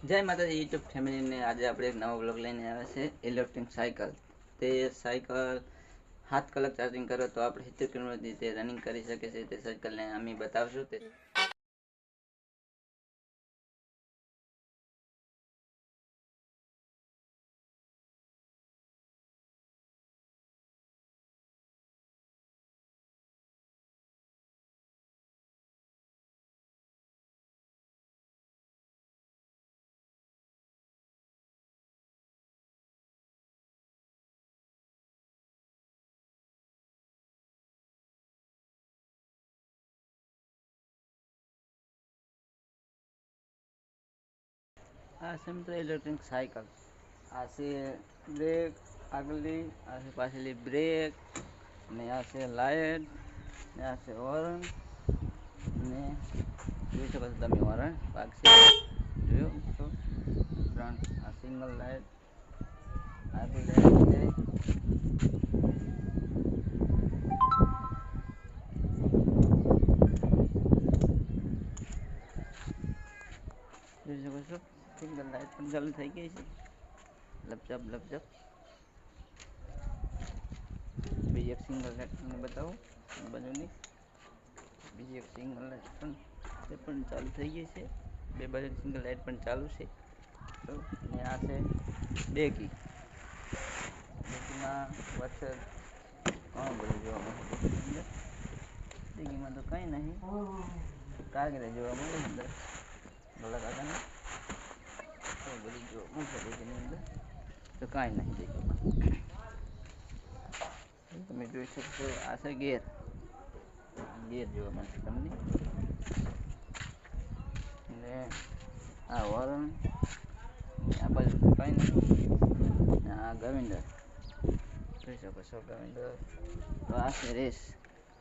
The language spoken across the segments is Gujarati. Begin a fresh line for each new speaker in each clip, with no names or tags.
જય માતાજી, યુટ્યુબ ફેમિલીને આજે આપણે એક નવો બ્લોગ લઈને આવ્યા છે ઇલેક્ટ્રિક સાયકલ તે સાયકલ સાત કલાક ચાર્જિંગ કરો તો આપણે સિત્તેર કિલોમીટર તે રનિંગ કરી શકે છે તે સાયકલને અમે બતાવશું. તે આ છે મિત્રો ઇલેક્ટ્રિક સાયકલ આ છે બ્રેક આગળની આ છે પાછળની બ્રેક ને આ છે લાઇટ ને આ છે હોર્ન ને જોઈ શકો છો તમે હોર્ન ભાગ છે જોયું તો ત્રણ આ સિંગલ લાઇટ આગળ લાઇટ છે જોઈ શકો છો સિંગલ લાઇટ પણ ચાલુ થઈ ગઈ છે લપચપ લપચપ બીજી એક સિંગલ લાઇટ તમને બતાવું આ બાજુની બીજી એક સિંગલ લાઇટ પણ તે પણ ચાલુ થઈ ગઈ છે બે બાજુ સિંગલ લાઇટ પણ ચાલુ છે તો ને આ છે ડેકી ડેકીમાં વચ્ચે ઘણું બધું જોવા મળે છે અંદર ડેકીમાં તો કંઈ નહીં કાગરે જોવા મળે છે અંદર ભલા કાકાને તો કાંઈ નહીં ડેકીમાં તમે જોઈ શકશો, આ છે ગેર. ગેર જોવા મળશે તમને. ને આ વરણ આ બાજુ કંઈ નહીં. આ ગવિંદર. જોઈ શકો છો ગવિન્ડર તો આ છે રેસ.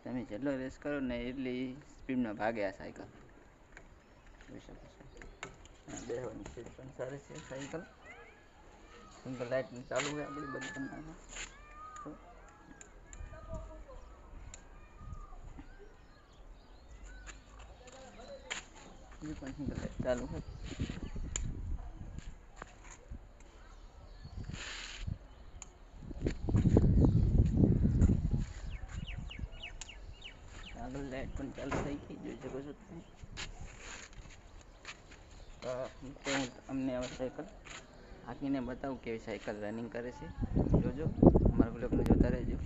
તમે જેટલો રેસ કરો ને એટલી સ્પીડમાં ભાગે આ સાયકલ. જોઈ શકો છો. બેહવાની પણ સારી છે, સાયકલ. સિંગલ લાઇટ ચાલુ હોય આપણી બધી તમને તો. ये લાઇટ ચાલુ હોય. આગળ લાઈટ પણ ચાલુ થઈ ગઈ, જોઈ શકો છો તમે. તો હું અમને હવે સાયકલ હાંકીને બતાવું કેવી સાયકલ રનિંગ કરે છે. જોજો, અમારા બ્લોગને જોતા રહેજો.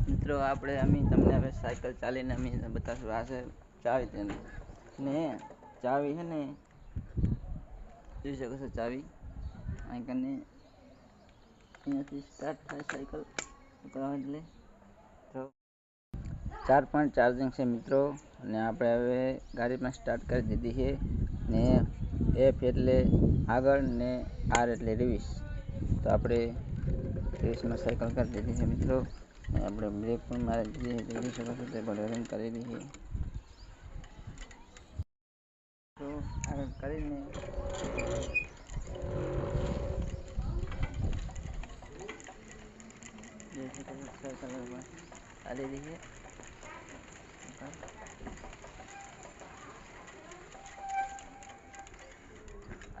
મિત્રો, આપણે અમે તમને હવે સાયકલ ચાલીને અમે બતાવશું. આ છે ચાવી તેની. ને ચાવી છે ને, જોઈ શકો છો ચાવી. અહીં કને અહીંયાથી સ્ટાર્ટ થાય સાયકલ. કરવા એટલે તો ચાર પાંચ ચાર્જિંગ છે મિત્રો. અને આપણે હવે ગાડી પણ સ્ટાર્ટ કરી દીધી છે. ને એફ એટલે આગળ ને આર એટલે રિવીસ તો આપણે રિવીસમાં સાયકલ કરી દીધી છે મિત્રો ને આપણે બ્રેક પણ મારી દીધી છે જોઈ શકો છો તે પણ રનિંગ કરેલી છે તો આગળ કરીને જોઈ શકો છો સાયકલ હવે ચાલી રહી છે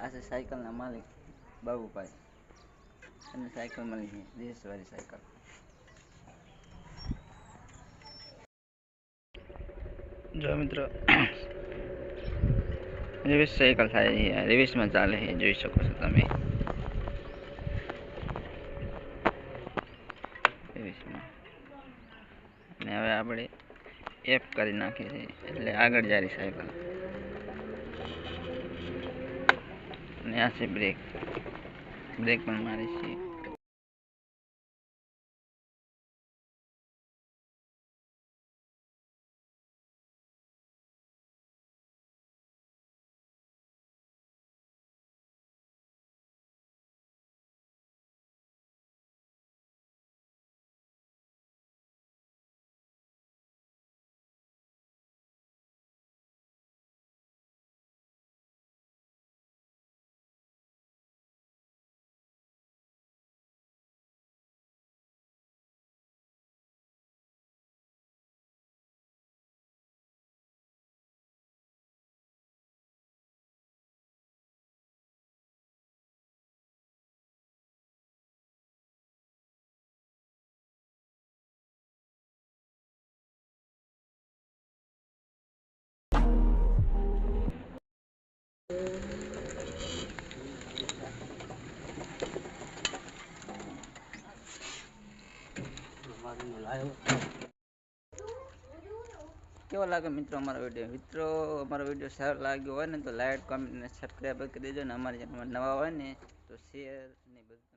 આ છે સાયકલના માલિક બાબુભાઈ અને સાયકલ મળી છે દેશવાળી સાયકલ જો મિત્રો રિવિસ સાયકલ થાય છે રિવિસમાં ચાલે છે જોઈ શકો છો તમે રિવિસમાં અને હવે આપણે એફ કરી નાખીએ છીએ એટલે આગળ જારી સાયકલ અને આ છે બ્રેક બ્રેક પણ મારી છે કેવો લાગે મિત્રો અમારો વિડીયો મિત્રો અમારો વિડીયો સારો લાગ્યો હોય ને તો લાઈક કોમેન્ટ અને સબસ્ક્રાઈબ કરી દેજો ને અમારી ચેનલમાં નવા હોય ને તો શેર ને બધું